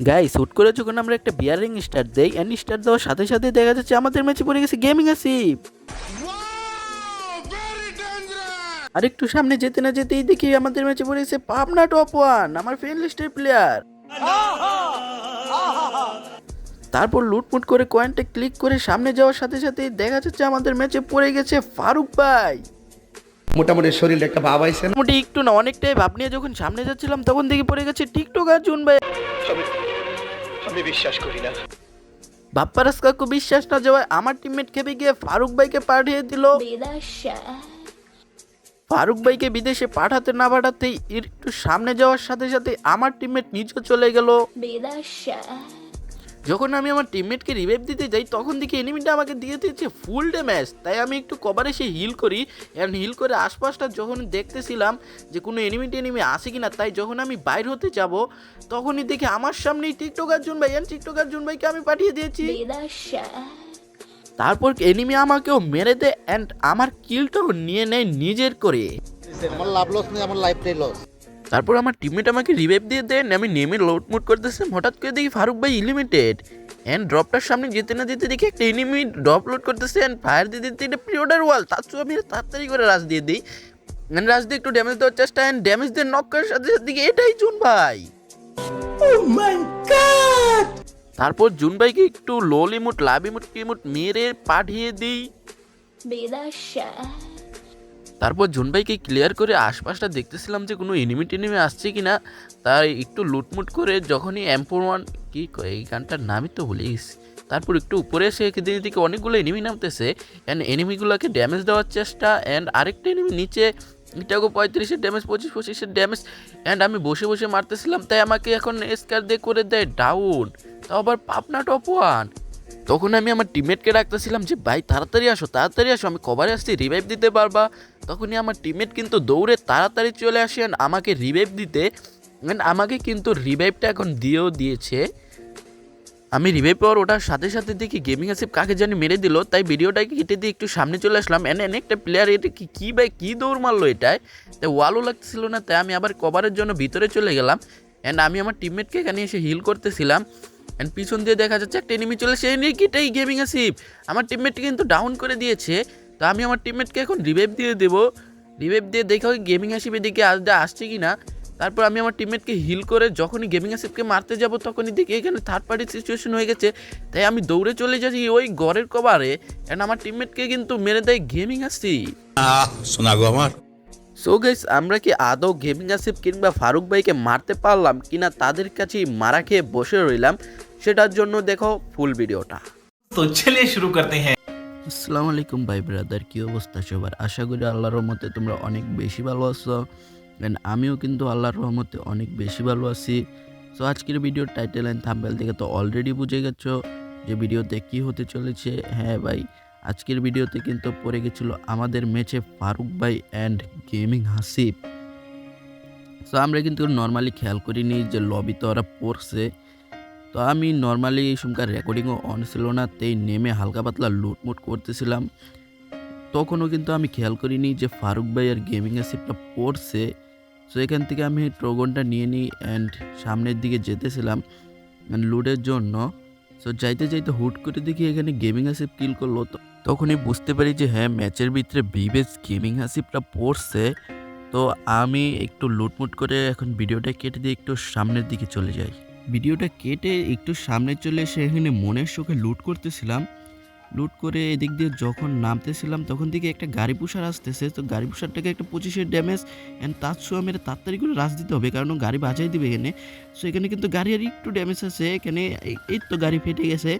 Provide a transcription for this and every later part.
Guys হুট করে যখন আমরা একটা বিয়ারিং স্টার্ট দেই এন্ড স্টার্ট দেওয়ার সাথে সাথে দেখা যাচ্ছে আমাদের ম্যাচে পড়ে গেছে গেমিং আসিফ আর একটু সামনে যেতে না যেতেই দেখি আমাদের ম্যাচে পড়ে গেছে পাবনা টপ ওয়ান আমার ফ্রেন্ড লিস্টের প্লেয়ার তারপর লুটমুট করে কয়েনটা ক্লিক করে সামনে যাওয়ার সাথে সাথে দেখা যাচ্ছে আমাদের ম্যাচে পড়ে গেছে ফারুক ভাই। মোটামুটি শরীরে একটা ভাব আইছে মোটামুটি একটু না অনেকটাই ভাব নিয়ে যখন সামনে যাচ্ছিলাম তখন দেখি পড়ে গেছে টিকটক আর জুন ভাই। আমি বিশ্বাস করি না। বাপ্পারাস কাকু বিশ্বাস না যাওয়ায় আমার টিমমেট খেপে গিয়ে ফারুক ভাইকে পাঠিয়ে দিল? ফারুক ভাইকে বিদেশে পাঠাতে না পাঠাতেই একটু সামনে যাওয়ার সাথে সাথে আমার টিমমেট নিচে চলে গেল। বিদেশে যখন আমি আমার টিমমেটকে রিভাইভ দিতে যাই, তখন দেখি এনিমিটা আমাকে দিয়ে দিয়েছে ফুল ড্যামেজ তাই আমি একটু কভার এসে হিল করি। অ্যান্ড হিল করে আশপাশটা যখন দেখতেছিলাম যে কোনো এনিমি আসে কিনা, তাই যখন আমি বাইর হতে যাব, তখনই দেখি আমার সামনেই টিকটক আর্জুন ভাই অ্যান্ড টিকটক আর্জুন ভাইকে আমি পাঠিয়ে দিয়েছি। তারপর এনিমি আমাকেও মেরে দেয় অ্যান্ড আমার কিলটাও নিয়ে নেয় নিজের করে। আমার লাভ লস নেই আমার লাইফটাই লস তারপর আমার টিমমেট আমাকে রিভাইভ দিয়ে দেন আমি নেমে লোড মুড করতেছিলাম হঠাৎ করে দেখি ফারুক ভাই ইলিমিটেড অ্যান্ড ড্রপটার সামনে যেতে না যেতে দেখি একটা এনিমি ড্রপ লোড করতেছে অ্যান্ড ফায়ার দিয়ে দিতে এটা প্রিওডার ওয়াল তার চেয়েও আমি তাড়াতাড়ি করে রাশ দিয়ে দিই। অ্যান্ড রাশ দিয়ে একটু ড্যামেজ দেওয়ার চেষ্টা অ্যান্ড ড্যামেজ দিয়ে নক করার সাথে সাথে দেখি এটাই জুন ভাই। তারপর জুন ভাইকে একটু লো লিমুট লাভ ইমুট টিমুট মেরে পাঠিয়ে দিই। বিদেশে তারপর জুনভাইকে ক্লিয়ার করে আশপাশটা দেখতেছিলাম যে কোনো এনিমি টেনিমি আসছে কি না তাই একটু লুটমুট করে যখনই এম্পোর ওয়ান কী এই গানটার নামই তো ভুলে গেছি। তারপর একটু উপরে এসে দিকে দিকে অনেকগুলো এনিমি নামতেছে অ্যান্ড এনিমিগুলোকে ড্যামেজ দেওয়ার চেষ্টা অ্যান্ড আরেকটা এনিমি নিচে এটাকে পঁয়ত্রিশের ড্যামেজ পঁচিশ পঁচিশের ড্যামেজ অ্যান্ড আমি বসে বসে মারতেছিলাম, তাই আমাকে এখন স্কার দিয়ে করে দেয় ডাউন তাও আবার পাপনা টপ ওয়ান তখন আমি আমার টিমমেটকে ডাকতেছিলাম যে, ভাই, তাড়াতাড়ি আসো তাড়াতাড়ি আসো, আমি কভারে আসছি রিভাইভ দিতে পারবা? তখনই আমার টিমমেট কিন্তু দৌড়ে তাড়াতাড়ি চলে আসে আমাকে রিভাইভ দিতে আমাকে কিন্তু রিভাইভটা এখন দিয়েও দিয়েছে। আমি রিভাইভ পাওয়ার ওটার সাথে সাথে দেখি গেমিং আসিফ কাকে জানি মেরে দিল, তাই ভিডিওটাকে কেটে দিয়ে একটু সামনে চলে আসলাম এনে এনে একটা প্লেয়ার এটা কি কী ভাই, কী দৌড় মারলো এটায়? তাই ওয়ালও লাগতেছিল না, তাই আমি আবার কভারের জন্য ভিতরে চলে গেলাম অ্যান্ড আমি আমার টিমমেটকে এখানে এসে হিল করতেছিলাম। অ্যান্ড পিছন দিয়ে দেখা যাচ্ছে একটা এনিমি চলে সেই নিকিটাই গেমিং আসিফ আমার টিমমেটকে কিন্তু ডাউন করে দিয়েছে তো আমি আমার টিমমেটকে এখন রিভাইভ দিয়ে দেবো। রিভাইভ দিয়ে দেখা হয় গেমিং আসিফ এদিকে আসতে আসছে কি না তারপর আমি আমার টিমমেটকে হিল করে যখনই গেমিং আসিফকে মারতে যাব তখনই দেখি এখানে থার্ড পার্টি সিচুয়েশন হয়ে গেছে। তাই আমি দৌড়ে চলে যাচ্ছি ওই ঘরের কভারে অ্যান্ড আমার টিমমেটকে কিন্তু মেরে দেয় গেমিং আসিফ আহ শোনা গো আমার। সো গাইস আমরা কি আদৌ গেমিং আসিফ কিংবা ফারুক ভাইকে মারতে পারলাম কিনা তাদের কাছেই মারা খেয়ে বসে রইলাম। সেটার জন্য দেখো ফুল ভিডিওটা তো চলে শুরু করতে হ্যাঁ। আসসালামু আলাইকুম ভাই ব্রাদার কী অবস্থা সবার? আশা করি আল্লাহর রহমতে তোমরা অনেক বেশি ভালো আছো। অ্যান্ড আমিও কিন্তু আল্লাহর রহমতে অনেক বেশি ভালো আছি। সো আজকের ভিডিওর টাইটেল অ্যান্ড থাম্বেল থেকে তো অলরেডি বুঝে গেছো যে ভিডিওতে কি হতে চলেছে। হ্যাঁ ভাই আজকের ভিডিওতে কিন্তু পড়ে গেছিল আমাদের ম্যাচে ফারুক ভাই অ্যান্ড গেমিং হাসিফ। সো আমরা কিন্তু নর্মালি খেয়াল করিনি যে লবি তো ওরা পড়ছে। তো আমি নর্মালি এই সময়কার রেকর্ডিংও অন ছিল না, তাই নেমে হালকা পাতলা লুটমুট করতেছিলাম। তখনও কিন্তু আমি খেয়াল করিনি যে ফারুক ভাই আর গেমিং অ্যাসিপটা পড়ছে। সো এখান থেকে আমি ট্রগনটা নিয়ে নিই অ্যান্ড সামনের দিকে যেতেছিলাম লুডের জন্য। সো যাইতে যাইতে হুট করে দেখি এখানে গেমিং হাসিপ কিল করল। তো তখনই বুঝতে পারি যে হ্যাঁ ম্যাচের ভিতরে বিবেস গেমিং হাসিপটা পড়ছে। তো আমি একটু লুটমুট করে এখন ভিডিওটা কেটে দিয়ে একটু সামনের দিকে চলে যাই। ভিডিওটা কেটে একটু সামনে চলে এসে এখানে মনের শোকে লুট করতেছিলাম। লুট করে এদিক দিয়ে যখন নামতেছিলাম, তখন থেকে একটা গাড়ি পুষার আসতেছে। তো গাড়ি পুষারটাকে একটা পঁচিশের ড্যামেজ অ্যান্ড তার সহ মেরে তাড়াতাড়ি করে রাশ দিতে হবে, কারণ গাড়ি বাজাই দিবে এখানে। সো এখানে কিন্তু গাড়ি আর একটু ড্যামেজ আছে, এখানে এই- তো গাড়ি ফেটে গেছে।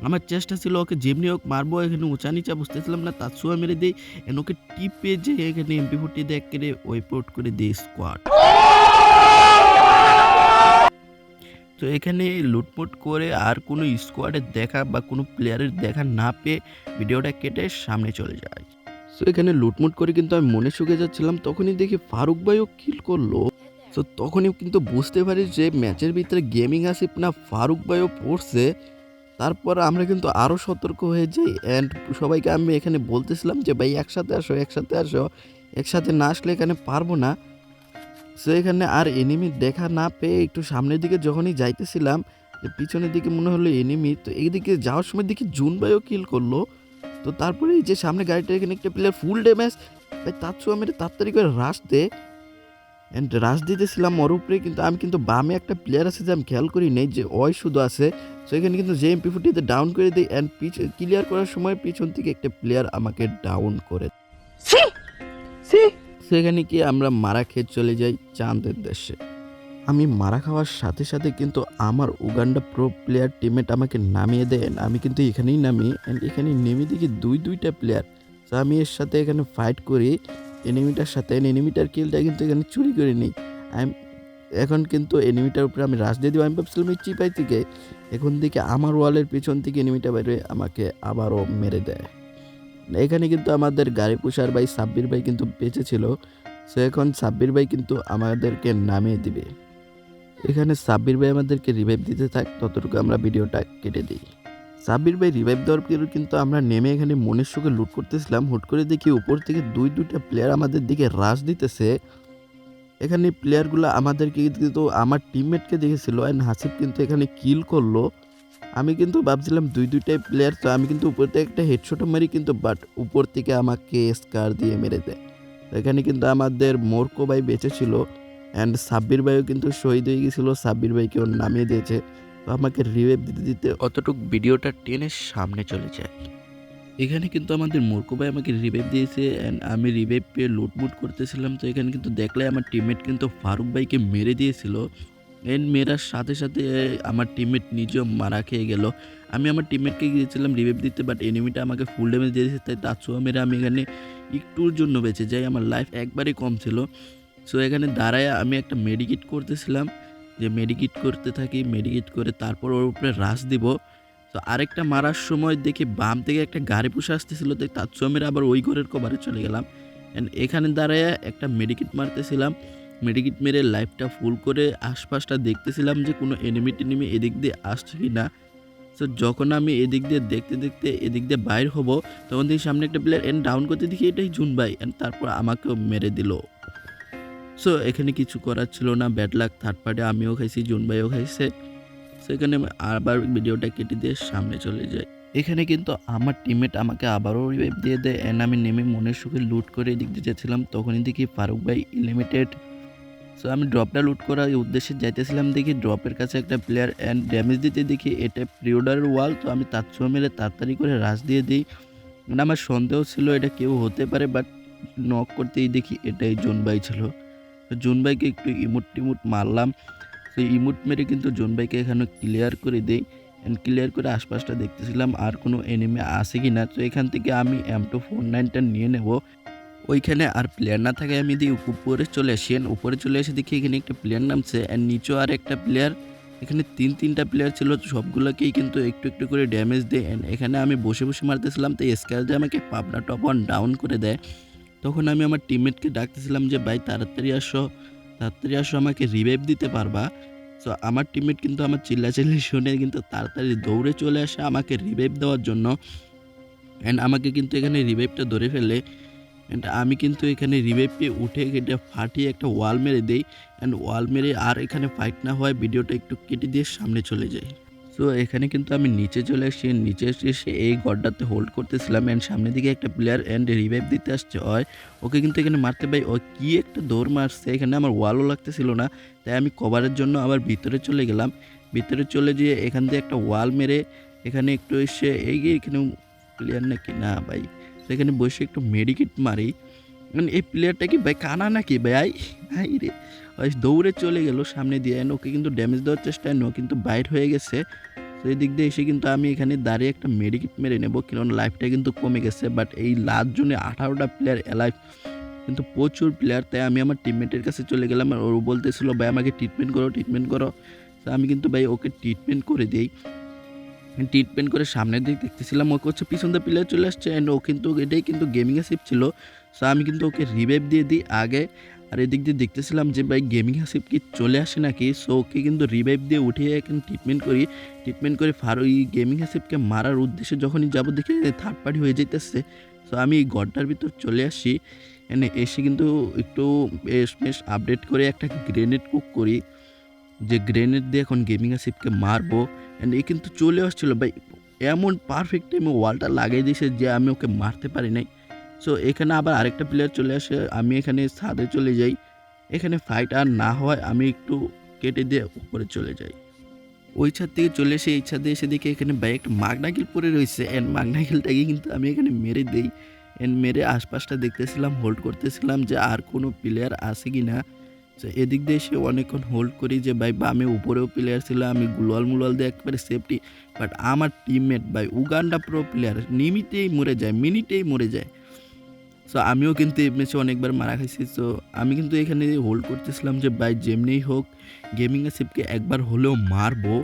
আমার চেষ্টা ছিল ওকে যেমনি হোক মারবো, এখানে উঁচা নিচা বুঝতেছিলাম না, তার ছোঁয়া মেরে দিই। এন্ড ওকে টিপে যে এখানে এমপি ফোর্টি দেখ করে ওয়েপোর্ট করে দিই স্কোয়াড তো এখানে লুটপুট করে আর কোনো স্কোয়াডের দেখা বা কোনো প্লেয়ারের দেখা না পেয়ে ভিডিওটা কেটে সামনে চলে যায়। সো এখানে লুটমুট করে কিন্তু আমি মনে শুকে যাচ্ছিলাম, তখনই দেখি ফারুক ভাইও কিল করল। তো তখনই কিন্তু বুঝতে পারি যে ম্যাচের ভিতরে গেমিং আসিপ না ফারুক ভাইও পড়ছে। তারপর আমরা কিন্তু আরও সতর্ক হয়ে যাই অ্যান্ড সবাইকে আমি এখানে বলতেছিলাম যে, ভাই, একসাথে আসো একসাথে আসো। একসাথে না আসলে এখানে পারব না। সো এখানে আর এনিমি দেখা না পেয়ে একটু সামনের দিকে যখনই যাইতেছিলাম পিছনের দিকে মনে হলো এনিমি তো এইদিকে যাওয়ার সময় দেখি জুন ভাইও কিল করল। তো তারপরে এই যে সামনে গাড়িটা এখানে একটা প্লেয়ার ফুল ড্যামেজ ভাই তার চেয়েও আমি তাড়াতাড়ি করে রাশ দে। অ্যান্ড রাশ দিতেছিলাম ওর উপরে কিন্তু আমি কিন্তু বামে একটা প্লেয়ার আছে যে আমি খেয়াল করি নেই, যে ওই শুধু আছে। সো এখানে কিন্তু যে এমপি ফুটিতে ডাউন করে দিই অ্যান্ড পিছ ক্লিয়ার করার সময় পিছন থেকে একটা প্লেয়ার আমাকে ডাউন করে। সেখানে কি আমরা মারা খেয়ে চলে যাই চাঁদের দেশে। আমি মারা খাওয়ার সাথে সাথে কিন্তু আমার উগান্ডা প্রো প্লেয়ার টিমেট আমাকে নামিয়ে দেন আমি কিন্তু এখানেই নামি অ্যান্ড এখানে নেমে দেখি দুই দুইটা প্লেয়ার। তো আমি এর সাথে এখানে ফাইট করি এনিমিটার সাথে এনিমিটার কিলটা কিন্তু এখানে চুরি করে নিই। আমি এখন কিন্তু এনিমিটার উপরে আমি রাশ দিয়ে দিব। আমি ভাবছিলাম এই চিপাই থেকে, এখন দিকে আমার ওয়ালের পিছন থেকে এনিমিটা বাইরে আমাকে আবারও মেরে দেয়। এখানে কিন্তু আমাদের গাড়ি পুষার ভাই সাব্বির ভাই কিন্তু বেঁচে ছিল। সো এখন সাব্বির ভাই কিন্তু আমাদেরকে নামিয়ে দিবে। এখানে সাব্বির ভাই আমাদেরকে রিভাইভ দিতে থাক, ততটুকু আমরা ভিডিওটা কেটে দিই। সাব্বির ভাই রিভাইভ দেওয়ার পর কিন্তু আমরা নেমে এখানে মনের সুখে লুট করতেছিলাম। হুট করে দেখি উপর থেকে দুই, দুইটা প্লেয়ার আমাদের দিকে রাশ দিতেছে। এখানে প্লেয়ারগুলো আমাদেরকে কিন্তু আমার টিমমেটকে দেখেছিল অ্যান্ড হাসিফ কিন্তু এখানে কিল করল। আমি কিন্তু ভাবছিলাম দুই, দুইটাই প্লেয়ার তো আমি কিন্তু উপর থেকে একটা হেডশটও মারি কিন্তু বাট উপর থেকে আমাকে স্কার দিয়ে মেরে দেয়। এখানে কিন্তু আমাদের মোরকো ভাই বেঁচে ছিল অ্যান্ড সাব্বির ভাইও কিন্তু শহীদ হয়ে গেছিল, সাব্বির ভাইকেও নামিয়ে দিয়েছে। তো আমাকে রিভাইভ দিতে দিতে অতটুক ভিডিওটা টেনে সামনে চলে যায়। এখানে কিন্তু আমাদের মূর্খ ভাই আমাকে রিভাইভ দিয়েছে অ্যান্ড আমি রিভাইভ পেয়ে লুটমুট করতেছিলাম, তো এখানে কিন্তু দেখলে আমার টিমমেট কিন্তু ফারুক ভাইকে মেরে দিয়েছিল। এন্ড মেরার সাথে সাথে আমার টিমমেট নিজেও মারা খেয়ে গেল। আমি আমার টিমমেটকে গিয়েছিলাম রিভাইভ দিতে বাট এনিমিটা আমাকে ফুল ড্যামেজ দিয়েছে, তাই তাছুয়া মেরে আমি এখানে একটুর জন্য বেঁচে যাই। আমার লাইফ একবারই কম ছিল। সো এখানে দাঁড়ায় আমি একটা মেডিকেট করতেছিলাম। যে মেডিকেট করতে থাকি মেডিকেট করে তারপর ওর উপরে রাশ দিব। তো আরেকটা মারার সময় দেখি বাম থেকে একটা গাড়ি পুষে আসতেছিল, তাই মেরে আবার ওই ঘরের কভারে চলে গেলাম। অ্যান্ড এখানে দাঁড়ায় একটা মেডিকেট মারতেছিলাম। মেডিকেট মেরে লাইফটা ফুল করে আশপাশটা দেখতেছিলাম যে কোনো এনিমি টেনিমি এদিক দিয়ে আসছে কি না সো যখন আমি এদিক দিয়ে দেখতে দেখতে এদিক দিয়ে বাইর হব, তখন দেখি সামনে একটা প্লেয়ার এন্ড ডাউন করতে দেখি এটাই জুন ভাই অ্যান্ড তারপর আমাকেও মেরে দিল। সো এখানে কিছু করার ছিল না ব্যাড লাক থার্ড পার্টি আমিও খাইছি জুন ভাইও খাইছে। সো এখানে আবার ভিডিওটা কেটে দিয়ে সামনে চলে যাই। এখানে কিন্তু আমার টিমমেট আমাকে আবারও রিভাইভ দিয়ে দেয় অ্যান্ড আমি নেমে মনের সুখে লুট করে এদিক দিয়ে যাচ্ছিলাম, তখনই দেখি ফারুক ভাই লিমিটেড সো আমি ড্রপটা লুট করার উদ্দেশ্যে যাইতেছিলাম দেখি ড্রপের কাছে একটা প্লেয়ার অ্যান্ড ড্যামেজ দিতে দেখি এটা প্রিওডারের ওয়াল তো আমি তার ছোঁয়া মেরে তাড়াতাড়ি করে রাশ দিয়ে দিই। মানে আমার সন্দেহ ছিল এটা কেউ হতে পারে বাট নক করতেই দেখি এটাই জুন ভাই ছিল। তো জুন ভাইকে একটু ইমুট টিমুট মারলাম। তো ইমুট মেরে কিন্তু জুন ভাইকে এখানে ক্লিয়ার করে দিই। অ্যান্ড ক্লিয়ার করে আশপাশটা দেখতেছিলাম আর কোনো এনিমে আসে কি না তো এখান থেকে আমি এম টু ফোর নাইনটা নিয়ে নেব। ওইখানে আর প্লেয়ার না থাকে আমি দিয়ে উপরে চলে আসি। উপরে চলে এসে দেখি এখানে একটা প্লেয়ার নামছে। অ্যান্ড নিচেও আর একটা প্লেয়ার এখানে তিন, তিনটা প্লেয়ার ছিল। সবগুলোকেই কিন্তু একটু একটু করে ড্যামেজ দেয়। অ্যান্ড এখানে আমি বসে বসে মারতেছিলাম। তো স্কার দিয়ে আমাকে পাবনা টপ ওয়ান ডাউন করে দেয়। তখন আমি আমার টিমমেটকে ডাকতেছিলাম যে, ভাই, তাড়াতাড়ি আসো। তাড়াতাড়ি আসো, আমাকে রিভাইভ দিতে পারবা। সো আমার টিমমেট কিন্তু আমার চিল্লাচিল্লি শুনে কিন্তু তাড়াতাড়ি দৌড়ে চলে আসে আমাকে রিভাইভ দেওয়ার জন্য। অ্যান্ড আমাকে কিন্তু এখানে রিভাইভটা ধরে ফেলে। অ্যান্ড আমি কিন্তু এখানে রিভাইভ পেয়ে উঠে এটা ফাটিয়ে একটা ওয়াল মেরে দেই। অ্যান্ড ওয়াল মেরে আর এখানে ফাইট না হয় ভিডিওটা একটু কেটে দিয়ে সামনে চলে যাই। সো এখানে কিন্তু আমি নিচে চলে আসছি নিচে এসে এই গড্ডাতে হোল্ড করতেছিলাম। অ্যান্ড সামনের দিকে একটা প্লেয়ার অ্যান্ড রিভাইভ দিতে আসছে। হয় ওকে কিন্তু এখানে মারতে পাই। ও কী একটা দৌড় মারছে। এখানে আমার ওয়ালও লাগতেছিল না। তাই আমি কভারের জন্য আবার ভিতরে চলে গেলাম। ভিতরে চলে যেয়ে এখান দিয়ে একটা ওয়াল মেরে এখানে একটু এসে এই এখানে প্লেয়ার নাকি? না ভাই। তো এখানে বসে একটু মেডিকেট মারি। মানে এই প্লেয়ারটা কি ভাই কানা নাকি ভাই? হাই রে। দৌড়ে চলে গেল সামনে দিয়ে ওকে কিন্তু ড্যামেজ দেওয়ার চেষ্টায় নো কিন্তু বাইর হয়ে গেছে। তো এই দিক দিয়ে এসে কিন্তু আমি এখানে দাঁড়িয়ে একটা মেডিকেট মেরে নেব কারণ লাইফটা কিন্তু কমে গেছে। বাট এই লাস্ট জনে আঠারোটা প্লেয়ার অ্যালাইভ কিন্তু প্রচুর প্লেয়ার তাই আমি আমার টিমমেটের কাছে চলে গেলাম আর ও বলতেছিল, ভাই আমাকে ট্রিটমেন্ট করো ট্রিটমেন্ট করো। তো আমি কিন্তু ভাই ওকে ট্রিটমেন্ট করে দিই। ট্রিটমেন্ট করে সামনের দিক দেখতেছিলাম, ওকে হচ্ছে পিছন দিয়ে প্লেয়ার চলে আসছে অ্যান্ড ও কিন্তু এটাই কিন্তু গেমিংয়ে শিপ ছিল। সো আমি কিন্তু ওকে রিভাইভ দিয়ে দিই আগে। আর এদিক দিয়ে দেখতেছিলাম যে ভাই গেমিং হাসিপ কি চলে আসে নাকি? সো ওকে কিন্তু রিভাইভ দিয়ে উঠিয়ে এখন ট্রিটমেন্ট করি। ট্রিটমেন্ট করে ফার ওই গেমিং হাসিপকে মারার উদ্দেশ্যে যখনই যাব দেখি থার্ড পার্টি হয়ে যেতেছে সো আমি এই গড্ডার ভিতর চলে আসি। এনে এসে কিন্তু একটু বেশ বেশ আপডেট করে একটা গ্রেনেড কুক করি। যে গ্রেনেড দিয়ে এখন গেমিং আসিফকে মারবো অ্যান্ড এ কিন্তু চলে আসছিল। ভাই, এমন পারফেক্ট টাইমে ওয়ালটা লাগিয়ে দিয়েছে যে আমি ওকে মারতে পারি নাই। সো এখানে আবার আরেকটা প্লেয়ার চলে আসে, আমি এখানে ছাদে চলে যাই। এখানে ফাইট আর না হয়, আমি একটু কেটে দিয়ে উপরে চলে যাই। ওই ছাদ থেকে চলে এসে, এই ছাদে এসে দেখি এখানে ভাই একটা মাগনাকিল পরে রয়েছে অ্যান্ড মাগনাগিলটাকে কিন্তু আমি এখানে মেরে দেই। অ্যান্ড মেরে আশপাশটা দেখতেছিলাম হোল্ড করতেছিলাম যে আর কোনো প্লেয়ার আছে কি না তো এদিক দিয়ে এসে অনেকক্ষণ হোল্ড করি যে, ভাই বামে উপরেও প্লেয়ার ছিল আমি গুলাল মুলাল দিয়ে একবারে সেফটি বাট আমার টিমমেট ভাই, উগান্ডা প্রো প্লেয়ার নিমিটেই মরে যায়, মিনিটেই মরে যায়। সো আমিও কিন্তু এই ম্যাচে অনেকবার মারা খাইছি। সো আমি কিন্তু এখানে হোল্ড করতেছিলাম যে, ভাই, যেমনিই হোক গেমিং সেফকে একবার হলেও মারবো।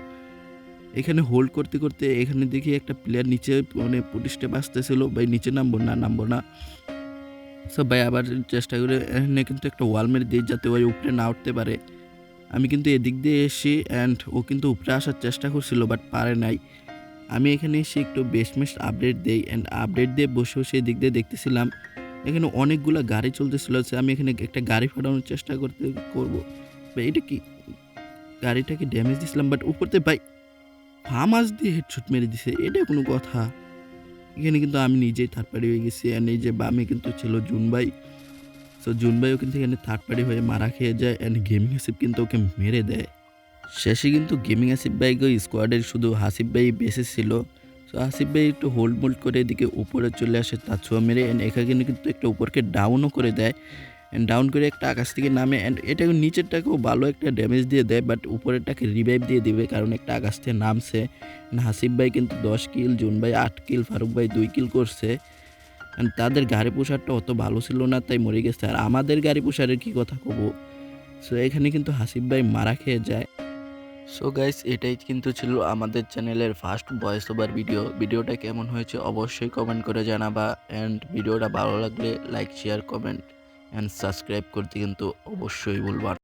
এখানে হোল্ড করতে করতে এখানে দেখি একটা প্লেয়ার নিচে মানে পুলিশটা বাঁচতেছিল ভাই, নিচে নামবো না নামবো না। সো ভাই, আবার চেষ্টা করে এখানে কিন্তু একটা ওয়াল মেরে দিই যাতে ওই উপরে না উঠতে পারে। আমি কিন্তু এদিক দিয়ে এসি অ্যান্ড ও কিন্তু উপরে আসার চেষ্টা করছিল বাট পারে নাই। আমি এখানে এসে একটু বেশমেশ আপডেট দেই অ্যান্ড আপডেট দিয়ে বসে বসে এদিক দিয়ে দেখতেছিলাম। এখানে অনেকগুলো গাড়ি চলতেছিল আমি এখানে একটা গাড়ি ফাটানোর চেষ্টা করতে করব। ভাই, এটা কি? গাড়িটাকে ড্যামেজ দিছিলাম? বাট উপরতে ভাই, ফামাস দিয়ে হেডশট মেরে দিছে, এটা কোনো কথা। এখানে কিন্তু আমি নিজেই থার্ড পার্টি হয়ে গেছি অ্যান্ড এই যে বামে কিন্তু ছিল জুন ভাই সো জুন ভাইও কিন্তু এখানে থার্ড পার্টি হয়ে মারা খেয়ে যায় অ্যান্ড গেমিং হাসিফ কিন্তু ওকে মেরে দেয়। শেষে কিন্তু গেমিং আসিফ ভাইকে স্কোয়াডের শুধু হাসিফ ভাই বেঁচে ছিল। সো হাসিফ ভাই একটু হোল্ড মোল্ড করে এদিকে উপরে চলে আসে, তার ছোঁয়া মেরে অ্যান্ড এখানে কিন্তু একটা উপরকে ডাউনও করে দেয়। অ্যান্ড ডাউন করে একটা আকাশ থেকে নামে অ্যান্ড এটা নিচেরটাকেও ভালো একটা ড্যামেজ দিয়ে দেয় বাট উপরেরটাকে রিভাইভ দিয়ে দিবে, কারণ একটা আকাশ থেকে নামছে। হাসিফ ভাই কিন্তু দশ কিল জুন ভাই আট কিল ফারুক ভাই দুই কিল করছে। অ্যান্ড তাদের গাড়ি পোশাকটা অত ভালো ছিল না, তাই মরে গেছে। আর আমাদের গাড়ি পোশাকের কী কথা কব? সো এখানে কিন্তু হাসিফ ভাই মারা খেয়ে যায়। সো গাইস এটাই কিন্তু ছিল আমাদের চ্যানেলের ফার্স্ট ভয়েস ওভার ভিডিও ভিডিওটা কেমন হয়েছে অবশ্যই কমেন্ট করে জানাবা। অ্যান্ড ভিডিওটা ভালো লাগলে like share comment and subscribe করতে কিন্তু অবশ্যই বলবা